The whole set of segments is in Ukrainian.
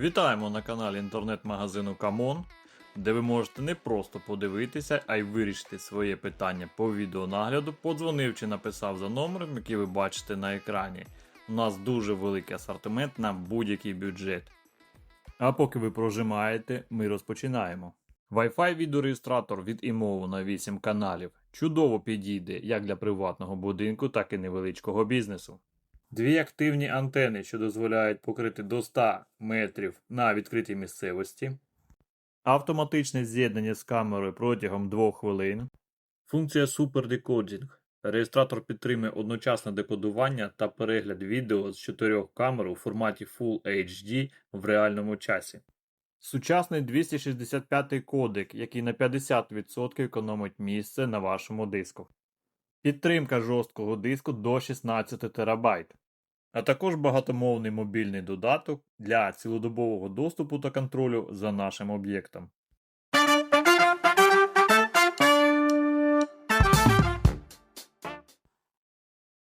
Вітаємо на каналі інтернет-магазину Камон, де ви можете не просто подивитися, а й вирішити своє питання по відеонагляду, подзвонив чи написав за номером, який ви бачите на екрані. У нас дуже великий асортимент на будь-який бюджет. А поки ви прожимаєте, ми розпочинаємо. Wi-Fi відеореєстратор від імову на 8 каналів чудово підійде як для приватного будинку, так і невеличкого бізнесу. Дві активні антени, що дозволяють покрити до 100 метрів на відкритій місцевості. Автоматичне з'єднання з камерою протягом 2 хвилин. Функція Super Decoding. Реєстратор підтримує одночасне декодування та перегляд відео з чотирьох камер у форматі Full HD в реальному часі. Сучасний 265 кодек, який на 50% економить місце на вашому диску. Підтримка жорсткого диску до 16 ТБ. А також багатомовний мобільний додаток для цілодобового доступу та контролю за нашим об'єктом.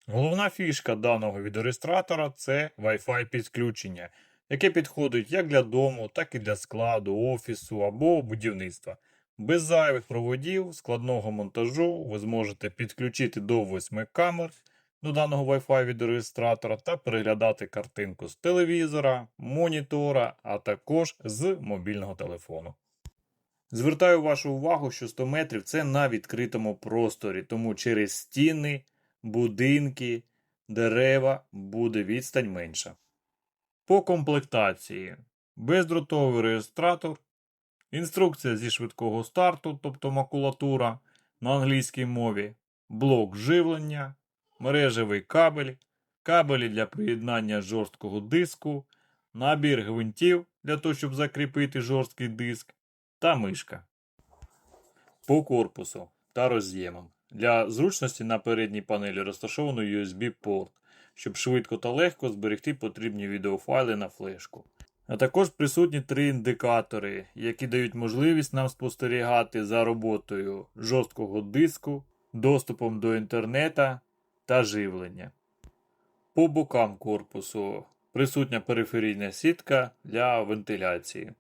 Головна фішка даного відеореєстратора це Wi-Fi підключення, яке підходить як для дому, так і для складу, офісу або будівництва. Без зайвих проводів, складного монтажу ви зможете підключити до 8 камер до даного Wi-Fi відеореєстратора та переглядати картинку з телевізора, монітора, а також з мобільного телефону. Звертаю вашу увагу, що 100 метрів це на відкритому просторі, тому через стіни, будинки, дерева буде відстань менша. По комплектації бездротовий реєстратор, інструкція зі швидкого старту, тобто макулатура на англійській мові, блок живлення, мережевий кабель, кабелі для приєднання жорсткого диску, набір гвинтів для того, щоб закріпити жорсткий диск, та мишка. По корпусу та роз'ємам. Для зручності на передній панелі розташовано USB-порт, щоб швидко та легко зберегти потрібні відеофайли на флешку. А також присутні три індикатори, які дають можливість нам спостерігати за роботою жорсткого диску, доступом до інтернета та живлення. По бокам корпусу присутня периферійна сітка для вентиляції.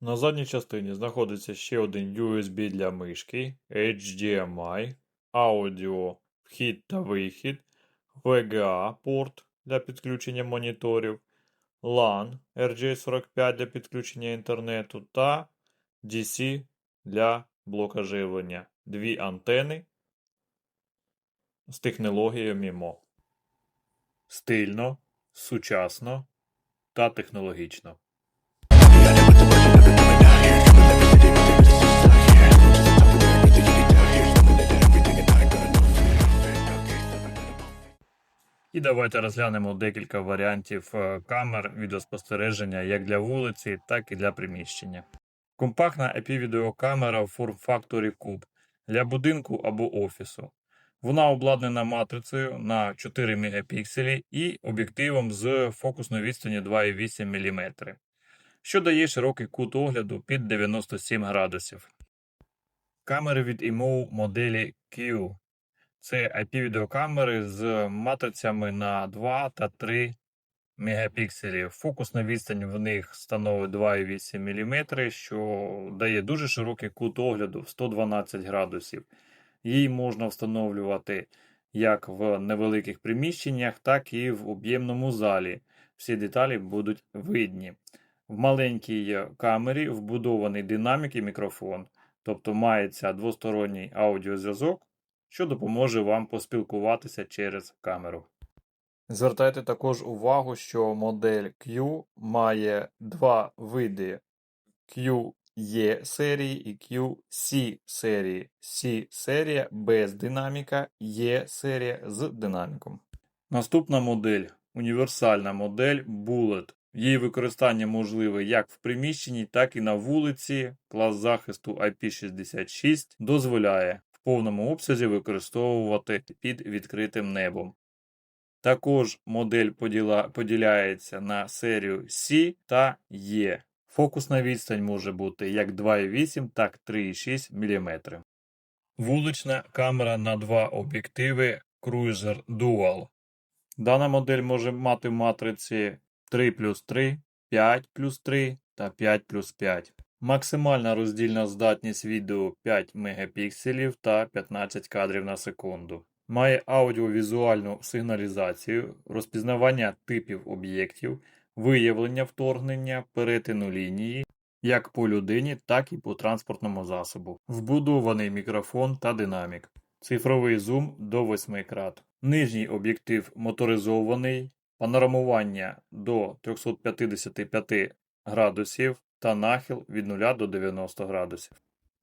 На задній частині знаходиться ще один USB для мишки, HDMI, аудіо, вхід та вихід, VGA порт для підключення моніторів, LAN RJ45 для підключення інтернету та DC для блока живлення. Дві антени з технологією MIMO. Стильно, сучасно та технологічно. І давайте розглянемо декілька варіантів е, камер відеоспостереження як для вулиці, так і для приміщення. Компактна IP-відеокамера в форм-факторі Cube для будинку або офісу. Вона обладнана матрицею на 4 Мп і об'єктивом з фокусною відстані 2,8 мм, що дає широкий кут огляду під 97 градусів. Камери від IMO моделі Q. Це IP-відеокамери з матрицями на 2 та 3 мегапікселі. Фокусна відстань в них становить 2,8 мм, що дає дуже широкий кут огляду в 112 градусів. Її можна встановлювати як в невеликих приміщеннях, так і в об'ємному залі. Всі деталі будуть видні. В маленькій камері вбудований динамік і мікрофон, тобто мається двосторонній аудіозв'язок, що допоможе вам поспілкуватися через камеру. Звертайте також увагу, що модель Q має два види QE серії і QC серії. C серія без динаміка, E серія з динаміком. Наступна модель універсальна модель Bullet. Її використання можливе як в приміщенні, так і на вулиці. Клас захисту IP66 дозволяє в повному обсязі використовувати під відкритим небом. Також модель поділа, поділяється на серію C та E. Фокусна відстань може бути як 2,8, так 3,6 мм. Вулична камера на два об'єктиви Cruiser Dual. Дана модель може мати в матриці 3 плюс 3 5 плюс 3 та 5 плюс 5. Максимальна роздільна здатність відео 5 мегапікселів та 15 кадрів на секунду. Має аудіовізуальну сигналізацію, розпізнавання типів об'єктів, виявлення вторгнення, перетину лінії, як по людині, так і по транспортному засобу. Вбудований мікрофон та динамік. Цифровий зум до 8 крат. Нижній об'єктив моторизований, панорамування до 355 градусів та нахил від 0 до 90 градусів.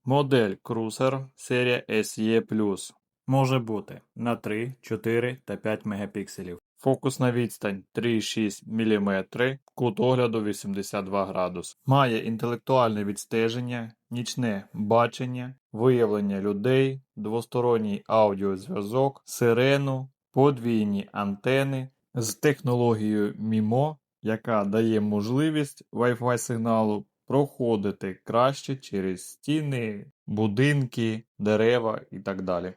Модель Cruiser серія SE+. Може бути на 3, 4 та 5 мегапікселів. Фокусна відстань 3,6 мм, кут огляду 82 градус. Має інтелектуальне відстеження, нічне бачення, виявлення людей, двосторонній аудіозв'язок, сирену, подвійні антени з технологією MIMO, яка дає можливість Wi-Fi сигналу проходити краще через стіни, будинки, дерева і так далі.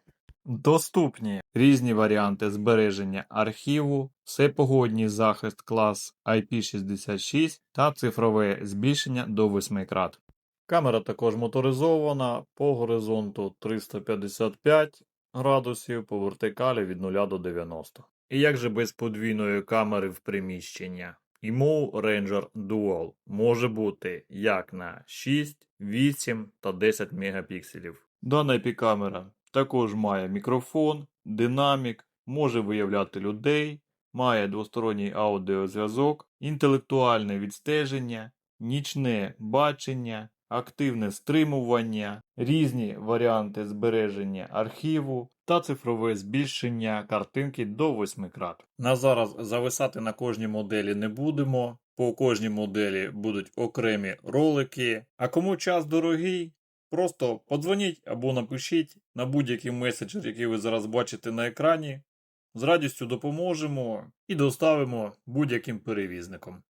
Доступні різні варіанти збереження архіву, всепогодній захист клас IP66 та цифрове збільшення до 8 крат. Камера також моторизована по горизонту 355 градусів, по вертикалі від 0 до 90. І як же без подвійної камери в приміщення? IMO Ranger Dual може бути як на 6, 8 та 10 мегапікселів. Дана IP-камера також має мікрофон, динамік, може виявляти людей, має двосторонній аудіозв'язок, інтелектуальне відстеження, нічне бачення, активне стримування, різні варіанти збереження архіву та цифрове збільшення картинки до 8 крат. На зараз зависати на кожній моделі не будемо. По кожній моделі будуть окремі ролики. А кому час дорогий, просто подзвоніть або напишіть на будь-який меседжер, який ви зараз бачите на екрані. З радістю допоможемо і доставимо будь-яким перевізником.